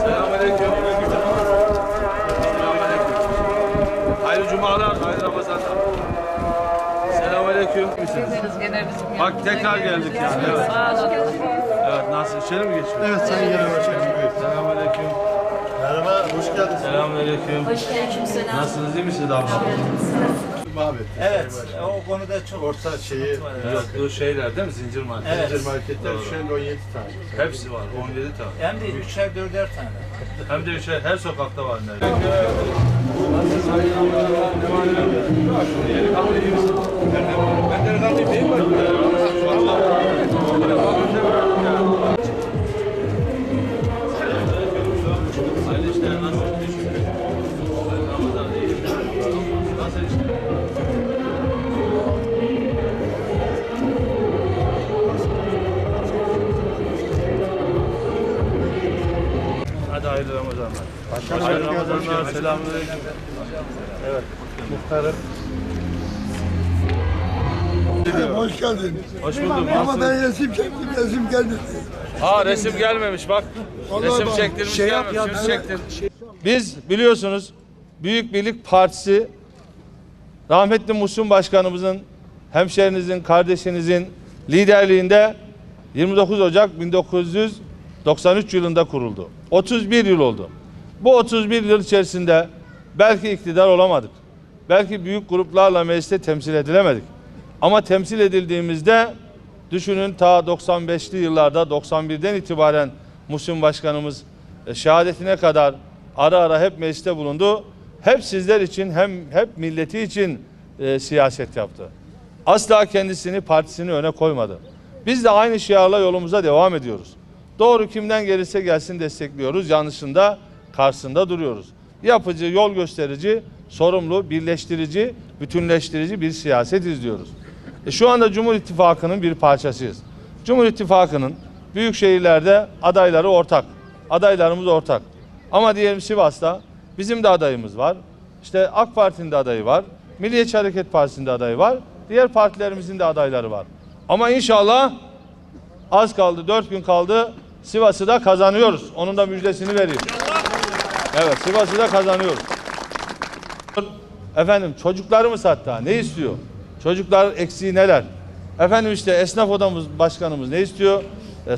Selamünaleyküm. Selamünaleyküm. Hayırlı cumalar, hayırlı Ramazanlar. Selamünaleyküm. Misiniz? Gene bizim Bak tekrar geldik yani. Evet. Sağ olun. Evet nasıl? İçeri mi geçiyor? Evet Sayın Genel Başkanım. Selamünaleyküm. Merhaba, hoş geldiniz. Selamünaleyküm. Hoş geldin selam. Nasılsınız? iyi misiniz abla? Abi. Evet, o konuda çok Orta şeyi, Yok bu şeyler değil mi? Zincir market. Evet. zincir marketler şu anda 17 tane. Hepsi var. 17 tane. hem de üçer dörder tane. Hem de üçer, her sokakta var neredeyse. Hayırlı Ramazanlar. Hayırlı Ramazanlar. Selamünaleyküm. Evet. Muhtarım. Hoş geldin. Hoş bulduk. Ama ben resim çektim, resim geldi. Aa resim gelmemiş bak. resim bak, çektirmiş şey yap gelmemiş. ya, evet. çektir. Biz biliyorsunuz Büyük Birlik Partisi rahmetli Muhsin Başkanımızın hemşerinizin, kardeşinizin liderliğinde 29 Ocak 1993 yılında kuruldu. 31 yıl oldu. Bu 31 yıl içerisinde belki iktidar olamadık. Belki büyük gruplarla mecliste temsil edilemedik. Ama temsil edildiğimizde düşünün ta 95'li yıllarda 91'den itibaren Muhsin Başkanımız e, şehadetine kadar ara ara hep mecliste bulundu. Hep sizler için hem hep milleti için e, siyaset yaptı. Asla kendisini partisini öne koymadı. Biz de aynı şiarla yolumuza devam ediyoruz. Doğru kimden gelirse gelsin destekliyoruz. Yanlışında karşısında duruyoruz. Yapıcı, yol gösterici, sorumlu, birleştirici, bütünleştirici bir siyaset izliyoruz. E şu anda Cumhur İttifakı'nın bir parçasıyız. Cumhur İttifakı'nın büyük şehirlerde adayları ortak. Adaylarımız ortak. Ama diyelim Sivas'ta bizim de adayımız var. İşte AK Parti'nin de adayı var. Milliyetçi Hareket Partisi'nin de adayı var. Diğer partilerimizin de adayları var. Ama inşallah az kaldı, dört gün kaldı. Sivas'ı da kazanıyoruz. Onun da müjdesini vereyim. Evet, Sivas'ı da kazanıyoruz. Efendim çocuklarımız hatta ne istiyor? Çocuklar eksiği neler? Efendim işte esnaf odamız başkanımız ne istiyor? E,